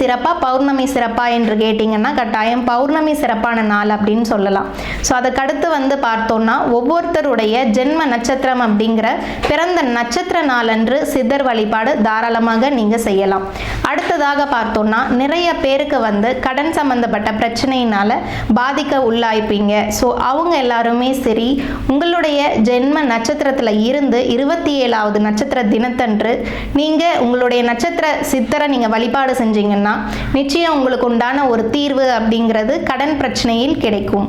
சிறப்பா பௌர்ணமி சிறப்பா என்று கேட்டிங்கன்னா கட்டாயம் பௌர்ணமி சிறப்பான நாள் அப்படின்னு சொல்லலாம். ஸோ அதுக்கடுத்து வந்து பார்த்தோம்னா ஒவ்வொருத்தருடைய ஜென்ம நட்சத்திரம் அப்படிங்கிற பிறந்த நட்சத்திர நாளன்று சித்தர் வழிபாடு தாராளமாக நீங்கள் செய்யலாம். அடுத்ததாக பார்த்தோம்னா நிறைய பேருக்கு வந்து கடன் சம்பந்தப்பட்ட பிரச்சனையினால பாதிக்க உள்ளாய்ப்பீங்க. ஸோ அவங்க எல்லாருமே சரி உங்களுடைய ஜென்ம நட்சத்திரத்தில் இருந்து இருபத்தி ஏழாவது நட்சத்திர தினத்தன்று நீங்கள் உங்களுடைய நட்சத்திர சித்தரை நீங்கள் வழிபாடு செஞ்சீங்க செஞ்சீங்கன்னா நிச்சயம் உங்களுக்கு உண்டான ஒரு தீர்வு அப்படிங்கிறது கடன் பிரச்சனையில் கிடைக்கும்.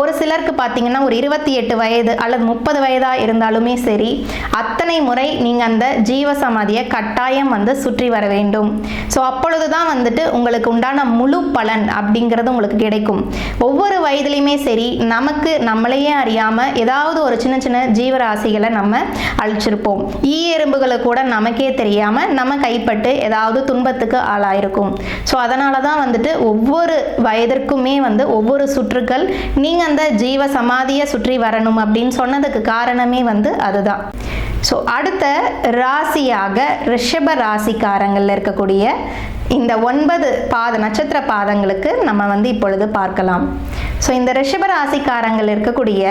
ஒரு சிலருக்கு பார்த்தீங்கன்னா ஒரு இருபத்தி எட்டு வயது அல்லது முப்பது வயதாக இருந்தாலுமே சரி அத்தனை முறை நீங்கள் அந்த ஜீவ சமாதியை கட்டாயம் வந்து சுற்றி வர வேண்டும். ஸோ அப்பொழுது தான் வந்துட்டு உங்களுக்கு உண்டான முழு பலன் அப்படிங்கிறது உங்களுக்கு கிடைக்கும். ஒவ்வொரு வயதுலையுமே சரி நமக்கு நம்மளையே அறியாமல் ஏதாவது ஒரு சின்ன சின்ன ஜீவராசிகளை நம்ம அழிச்சிருப்போம். ஈ எறும்புகளை கூட நமக்கே தெரியாமல் நம்ம கைப்பட்டு ஏதாவது துன்பத்துக்கு ஆளாயிருக்கும். ஸோ அதனால தான் வந்துட்டு ஒவ்வொரு வயதிற்குமே வந்து ஒவ்வொரு சுற்றுக்கள் நீங்கள் அந்த ஜீவ சமாதியை சுற்றி வரணும் அப்படின்னு சொன்னதுக்கு காரணமே வந்து அதுதான். ஸோ அடுத்த ராசியாக ரிஷப ராசிக்காரங்களில் இருக்கக்கூடிய இந்த ஒன்பது பாத நட்சத்திர பாதங்களுக்கு நம்ம வந்து இப்பொழுது பார்க்கலாம். ஸோ இந்த ரிஷப ராசிக்காரங்கள் இருக்கக்கூடிய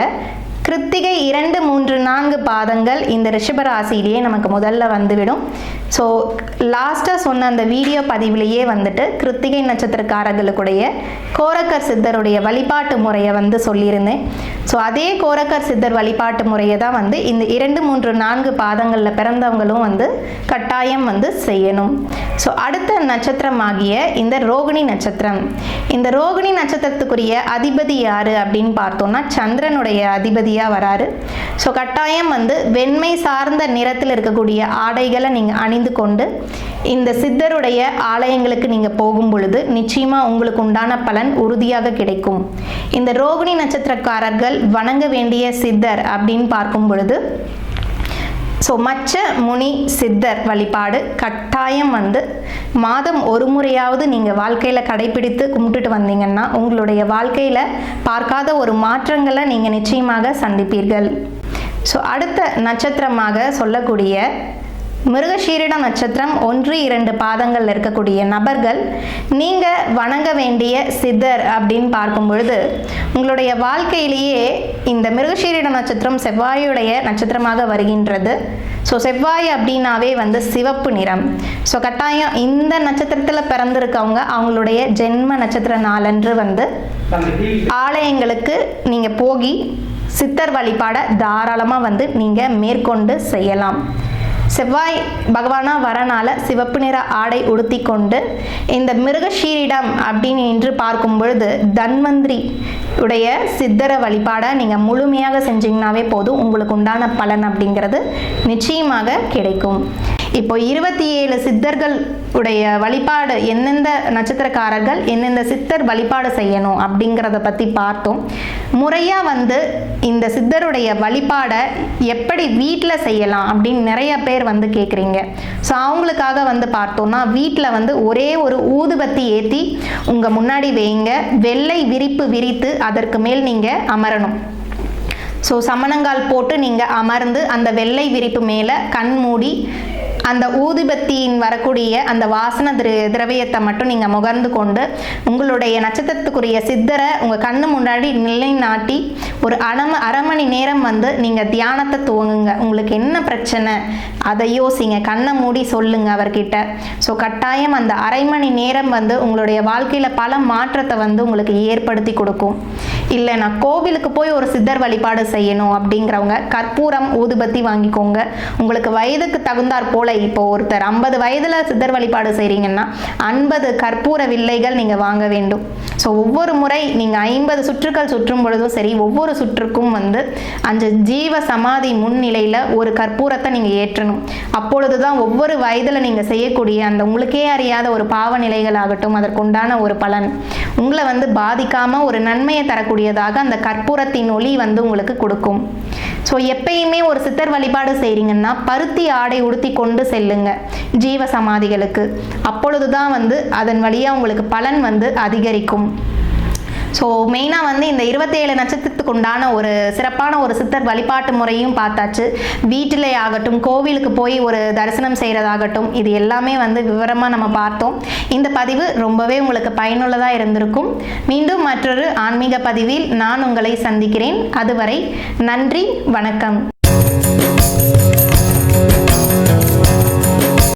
கிருத்திகை இரண்டு மூன்று நான்கு பாதங்கள் இந்த ரிஷப ராசியிலேயே நமக்கு முதல்ல வந்துவிடும். ஸோ லாஸ்ட்டாக சொன்ன அந்த வீடியோ பதிவிலேயே வந்துட்டு கிருத்திகை நட்சத்திரக்காரர்களுடைய கோரக்கர் சித்தருடைய வழிபாட்டு முறையை வந்து சொல்லியிருந்தேன். ஸோ அதே கோரக்கர் சித்தர் வழிபாட்டு முறையை தான் வந்து இந்த இரண்டு மூன்று நான்கு பாதங்களில் பிறந்தவங்களும் வந்து கட்டாயம் வந்து செய்யணும். ஸோ அடுத்த நட்சத்திரமாகிய இந்த ரோகிணி நட்சத்திரம். இந்த ரோகிணி நட்சத்திரத்துக்குரிய அதிபதி யார் அப்படின்னு பார்த்தோம்னா சந்திரனுடைய அதிபதியாக வராரு. ஸோ கட்டாயம் வந்து வெண்மை சார்ந்த நிறத்தில் இருக்கக்கூடிய ஆடைகளை நீங்கள் அணி அணிந்து கொண்டு இந்த சித்தருடைய ஆலயங்களுக்கு நீங்கள் போகும் பொழுது நிச்சயமாக உங்களுக்கு உண்டான பலன் உறுதியாக கிடைக்கும். இந்த ரோகிணி நட்சத்திரக்காரர்கள் வணங்க வேண்டிய சித்தர் அப்படின்னு பார்க்கும் பொழுது ஸோ மச்ச முனி சித்தர் வழிபாடு கட்டாயம் வந்து மாதம் ஒரு முறையாவது நீங்கள் வாழ்க்கையில் கடைபிடித்து கும்பிட்டுட்டு வந்தீங்கன்னா உங்களுடைய வாழ்க்கையில் பார்க்காத ஒரு மாற்றங்களை நீங்கள் நிச்சயமாக சந்திப்பீர்கள். ஸோ அடுத்த நட்சத்திரமாக சொல்லக்கூடிய மிருகஷீரிட நட்சத்திரம் ஒன்று இரண்டு பாதங்கள் இருக்கக்கூடிய நபர்கள் நீங்கள் வணங்க வேண்டிய சித்தர் அப்படின்னு பார்க்கும் பொழுது உங்களுடைய வாழ்க்கையிலேயே இந்த மிருகஷீரிட நட்சத்திரம் செவ்வாயுடைய நட்சத்திரமாக வருகின்றது. ஸோ செவ்வாய் அப்படின்னாவே வந்து சிவப்பு நிறம். ஸோ கட்டாயம் இந்த நட்சத்திரத்தில் பிறந்திருக்கவங்க அவங்களுடைய ஜென்ம நட்சத்திர நாளன்று வந்து ஆலயங்களுக்கு நீங்கள் போகி சித்தர் வழிபாடை தாராளமாக வந்து நீங்கள் மேற்கொண்டு செய்யலாம். செவ்வாய் பகவானா வரனால சிவப்பு நிற ஆடை உடுத்தி கொண்டு இந்த மிருகஷீரிடம் அப்படின்னு என்று பார்க்கும் பொழுது தன்வந்திரி உடைய சித்தர வழிபாடை நீங்கள் முழுமையாக செஞ்சீங்கன்னாவே போதும். உங்களுக்கு உண்டான பலன் அப்படிங்கிறது நிச்சயமாக கிடைக்கும். இப்போ இருபத்தி ஏழு சித்தர்கள் உடைய வழிபாடு எந்தெந்த நட்சத்திரக்காரர்கள் எந்தெந்த சித்தர் வழிபாடு செய்யணும் அப்படிங்கிறத பற்றி பார்த்தோம். முறையாக வந்து இந்த சித்தருடைய வழிபாடை எப்படி வீட்டில் செய்யலாம் அப்படின்னு நிறைய பேர் வந்து கேட்குறீங்க ஸோ அவங்களுக்காக வந்து பார்த்தோம்னா வீட்டில் வந்து ஒரே ஒரு ஊதுபத்தி ஏற்றி உங்கள் முன்னாடி வைங்க. வெள்ளை விரிப்பு விரித்து அதற்கு மேல் நீங்கள் அமரணும். ஸோ சமணங்கால் போட்டு நீங்கள் அமர்ந்து அந்த வெள்ளை விரிப்பு மேலே கண் மூடி அந்த ஊதுபத்தியின் வரக்கூடிய அந்த வாசன திர திரவியத்தை மட்டும் நீங்கள் முகர்ந்து கொண்டு உங்களுடைய நட்சத்திரத்துக்குரிய சித்தரை உங்கள் கண்ணு முன்னாடி நிலைநாட்டி ஒரு அணம அரை மணி நேரம் வந்து நீங்கள் தியானத்தை துவங்குங்க. உங்களுக்கு என்ன பிரச்சனை? அதை யோசிங்க. கண்ணை மூடி சொல்லுங்க அவர்கிட்ட. ஸோ கட்டாயம் அந்த அரை மணி நேரம் வந்து உங்களுடைய வாழ்க்கையில் பல மாற்றத்தை வந்து உங்களுக்கு ஏற்படுத்தி கொடுக்கும். இல்லை நான் கோவிலுக்கு போய் ஒரு சித்தர் வழிபாடு செய்யணும் அப்படிங்கிறவங்க கற்பூரம் ஊதுபத்தி வாங்கிக்கோங்க. உங்களுக்கு வயதுக்கு தகுந்தாற் போல இப்போ ஒருத்தர் ஐம்பது வயதில் சித்தர் வழிபாடு செய்கிறீங்கன்னா ஐம்பது கற்பூர வில்லைகள் நீங்கள் வாங்க வேண்டும். ஸோ ஒவ்வொரு முறை நீங்கள் ஐம்பது சுற்றுக்கள் சுற்றும் பொழுதும் சரி ஒவ்வொரு சுற்றுக்கும் வந்து அந்த ஜீவ சமாதி முன்னிலையில் ஒரு கற்பூரத்தை நீங்கள் ஏற்றணும். அப்பொழுது தான் ஒவ்வொரு வயதில் நீங்கள் செய்யக்கூடிய அந்த உங்களுக்கே அறியாத ஒரு பாவ நிலைகள் ஆகட்டும் அதற்குண்டான ஒரு பலன். உங்களை வந்து பாதிக்காமல் ஒரு நன்மையை தரக்கூடியதாக அந்த கற்பூரத்தின் ஒளி வந்து உங்களுக்கு கொடுக்கும். ஸோ எப்பயுமே ஒரு சித்தர் வழிபாடு செய்கிறீங்கன்னா பருத்தி ஆடை உடுத்தி கொண்டு செல்லுங்க ஜீவ சமாதிகளுக்கு அப்பொழுது தான் வந்து அதன் வழியாக உங்களுக்கு பலன் வந்து அதிகரிக்கும். ஸோ மெயினாக வந்து இந்த இருபத்தேழு நட்சத்திரத்துக்கு உண்டான ஒரு சிறப்பான ஒரு சித்தர் வழிபாட்டு முறையும் பார்த்தாச்சு. வீட்டிலே ஆகட்டும் கோவிலுக்கு போய் ஒரு தரிசனம் செய்கிறதாகட்டும் இது எல்லாமே வந்து விவரமாக நம்ம பார்த்தோம். இந்த பதிவு ரொம்பவே உங்களுக்கு பயனுள்ளதாக இருந்திருக்கும். மீண்டும் மற்றொரு ஆன்மீக பதிவில் நான் உங்களை சந்திக்கிறேன். அதுவரை நன்றி வணக்கம்.